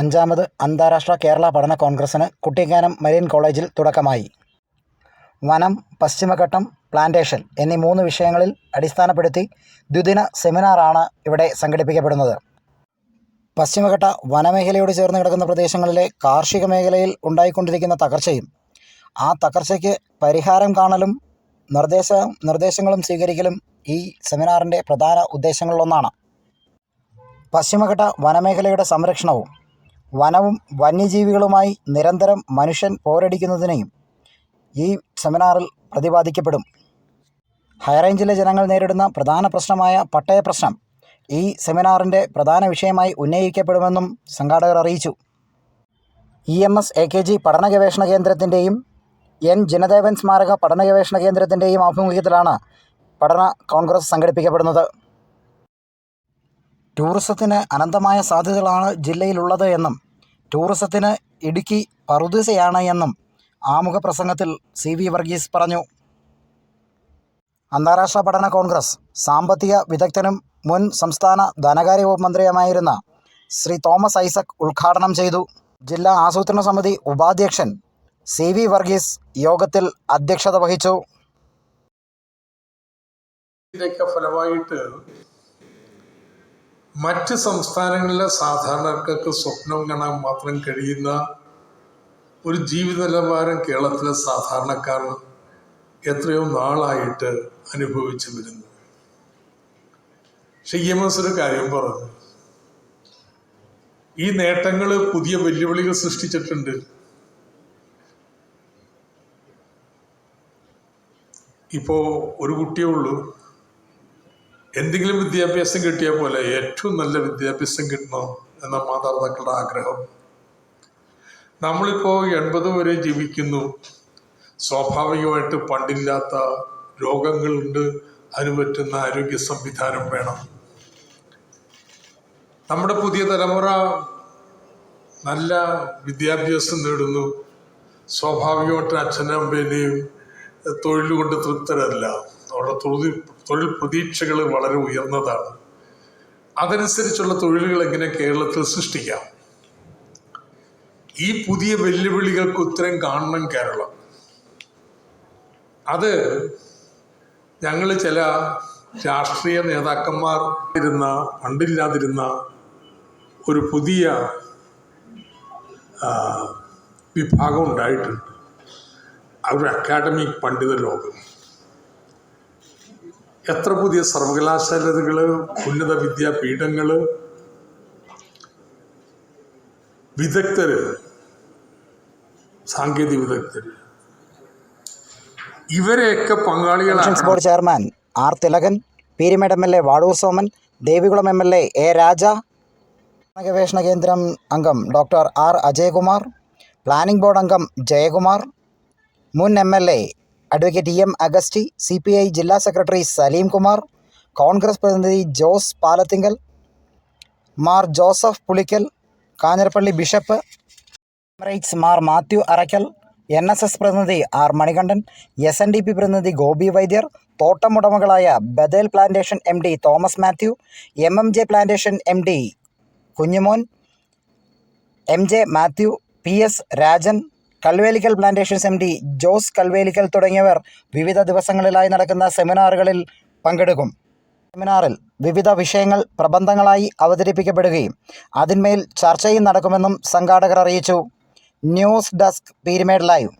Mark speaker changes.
Speaker 1: അഞ്ചാമത് അന്താരാഷ്ട്ര കേരള പഠന കോൺഗ്രസ്സിന് കുട്ടിക്കാനം മരീൻ കോളേജിൽ തുടക്കമായി. വനം പശ്ചിമഘട്ടം പ്ലാന്റേഷൻ എന്നീ മൂന്ന് വിഷയങ്ങളിൽ അടിസ്ഥാനപ്പെടുത്തി ദ്വിദിന സെമിനാറാണ് ഇവിടെ സംഘടിപ്പിക്കപ്പെടുന്നത്. പശ്ചിമഘട്ട വനമേഖലയോട് ചേർന്ന് കിടക്കുന്ന പ്രദേശങ്ങളിലെ കാർഷിക മേഖലയിൽ ഉണ്ടായിക്കൊണ്ടിരിക്കുന്ന തകർച്ചയും ആ തകർച്ചയ്ക്ക് പരിഹാരം കാണലും നിർദ്ദേശ നിർദ്ദേശങ്ങളും സ്വീകരിക്കലും ഈ സെമിനാറിന്റെ പ്രധാന ഉദ്ദേശങ്ങളിലൊന്നാണ്. പശ്ചിമഘട്ട വനമേഖലയുടെ സംരക്ഷണവും വനവും വന്യജീവികളുമായി നിരന്തരം മനുഷ്യൻ പോരടിക്കുന്നതിനെയും ഈ സെമിനാറിൽ പ്രതിപാദിക്കപ്പെടും. ഹൈറേഞ്ചിലെ ജനങ്ങൾ നേരിടുന്ന പ്രധാന പ്രശ്നമായ പട്ടയ പ്രശ്നം ഈ സെമിനാറിന്റെ പ്രധാന വിഷയമായി ഉന്നയിക്കപ്പെടുമെന്നും സംഘാടകർ അറിയിച്ചു. E M S A K G പഠന ഗവേഷണ കേന്ദ്രത്തിന്റെയും എൻ ജനദേവൻ സ്മാരക പഠന ഗവേഷണ കേന്ദ്രത്തിന്റെയും ആഭിമുഖ്യത്തിലാണ് പഠന കോൺഗ്രസ് സംഘടിപ്പിക്കപ്പെടുന്നത്. ടൂറിസത്തിന് അനന്തമായ സാധ്യതകളാണ് ജില്ലയിലുള്ളത് എന്നും ടൂറിസത്തിന് ഇടുക്കി പറുദീസയാണ് എന്നും ആമുഖ പ്രസംഗത്തിൽ സി വി വർഗീസ് പറഞ്ഞു. അന്താരാഷ്ട്ര പഠന കോൺഗ്രസ് സാമ്പത്തിക വിദഗ്ധനും മുൻ സംസ്ഥാന ധനകാര്യ വകുപ്പ് മന്ത്രിയുമായിരുന്ന ശ്രീ തോമസ് ഐസക് ഉദ്ഘാടനം ചെയ്തു. ജില്ലാ ആസൂത്രണ സമിതി ഉപാധ്യക്ഷൻ സി വി വർഗീസ് യോഗത്തിൽ അധ്യക്ഷത വഹിച്ചു.
Speaker 2: ഇതിന്റെയൊക്കെ ഫലമായിട്ട് മറ്റ് സംസ്ഥാനങ്ങളിലെ സാധാരണക്കാർക്ക് സ്വപ്നം കാണാൻ മാത്രം കഴിയുന്ന ഒരു ജീവിത നിലവാരം കേരളത്തിലെ സാധാരണക്കാർ എത്രയോ നാളായിട്ട് അനുഭവിച്ചു വരുന്നു. പക്ഷെ എം എസ് ഒരു കാര്യം പറഞ്ഞു. ഈ നേട്ടങ്ങൾ പുതിയ വെല്ലുവിളികൾ സൃഷ്ടിച്ചിട്ടുണ്ട്. ഇപ്പോൾ ഒരു കുട്ടിയേ ഉള്ളൂ. എന്തെങ്കിലും വിദ്യാഭ്യാസം കിട്ടിയ പോലെ ഏറ്റവും നല്ല വിദ്യാഭ്യാസം കിട്ടണം എന്ന മാതാപിതാക്കളുടെ ആഗ്രഹം. നമ്മളിപ്പോൾ എൺപത് വരെ ജീവിക്കുന്നു. സ്വാഭാവികമായിട്ട് പണ്ടില്ലാത്ത രോഗങ്ങളുണ്ട്. അതിന് പറ്റുന്ന ആരോഗ്യ സംവിധാനം വേണം. നമ്മുടെ പുതിയ തലമുറ നല്ല വിദ്യാഭ്യാസം നേടുന്നു. സ്വാഭാവികമായിട്ട് അച്ഛനും അമ്മേനെയും തൊഴിൽ കൊണ്ട് തൃപ്തരല്ല. അവരുടെ തൊഴിൽ തൊഴിൽ പ്രതീക്ഷകൾ വളരെ ഉയർന്നതാണ്. അതനുസരിച്ചുള്ള തൊഴിലുകൾ എങ്ങനെ കേരളത്തിൽ സൃഷ്ടിക്കാം? ഈ പുതിയ വെല്ലുവിളികൾക്ക് ഉത്തരം കാണണം കേരളം. അത് ഞങ്ങൾ ചില രാഷ്ട്രീയ നേതാക്കന്മാർ ഇരുന്ന പണ്ടില്ലാതിരുന്ന ഒരു പുതിയ വിഭാഗം ഉണ്ടായിട്ടുണ്ട്. അവരുടെ അക്കാഡമിക് പണ്ഡിത ലോകം. എത്ര പുതിയ സർവകലാശാലകൾ ഉന്നത വിദ്യാപീഠങ്ങൾ വിദഗ്ധർ സാങ്കേതിക വിദഗ്ധർ ഇവരെയൊക്കെ പങ്കാളികളാണ്
Speaker 1: board chairman R Thilakan Peermade M L A Vazhoor Soman Devikulam M L A A Raja ഗവേഷണ കേന്ദ്രം അംഗം doctor R Ajayakumar planning board അംഗം ജയകുമാർ മുൻ M L A advocate E M Augusty C P I ജില്ലാ secretary Saleem Kumar Congress പ്രതിനിധി Jose Palathinkal Mar Joseph Pulickal Kanjirappally bishop emeritus Mar Mathew Arackal N S S പ്രതിനിധി R Manikandan S N D P പ്രതിനിധി ഗോപി വൈദ്യർ തോട്ടം ഉടമകളായ Badel plantation M D Thomas Mathew M M J plantation M D Kunjumon M J Mathew P S Rajan Kalvelickal plantations M D Jose Kalvelickal തുടങ്ങിയവർ വിവിധ ദിവസങ്ങളിലായി നടക്കുന്ന സെമിനാറുകളിൽ പങ്കെടുക്കും. സെമിനാറിൽ വിവിധ വിഷയങ്ങൾ പ്രബന്ധങ്ങളായി അവതരിപ്പിക്കപ്പെടുകയും അതിന്മേൽ ചർച്ചയും നടക്കുമെന്നും സംഘാടകർ അറിയിച്ചു. News desk Peermade live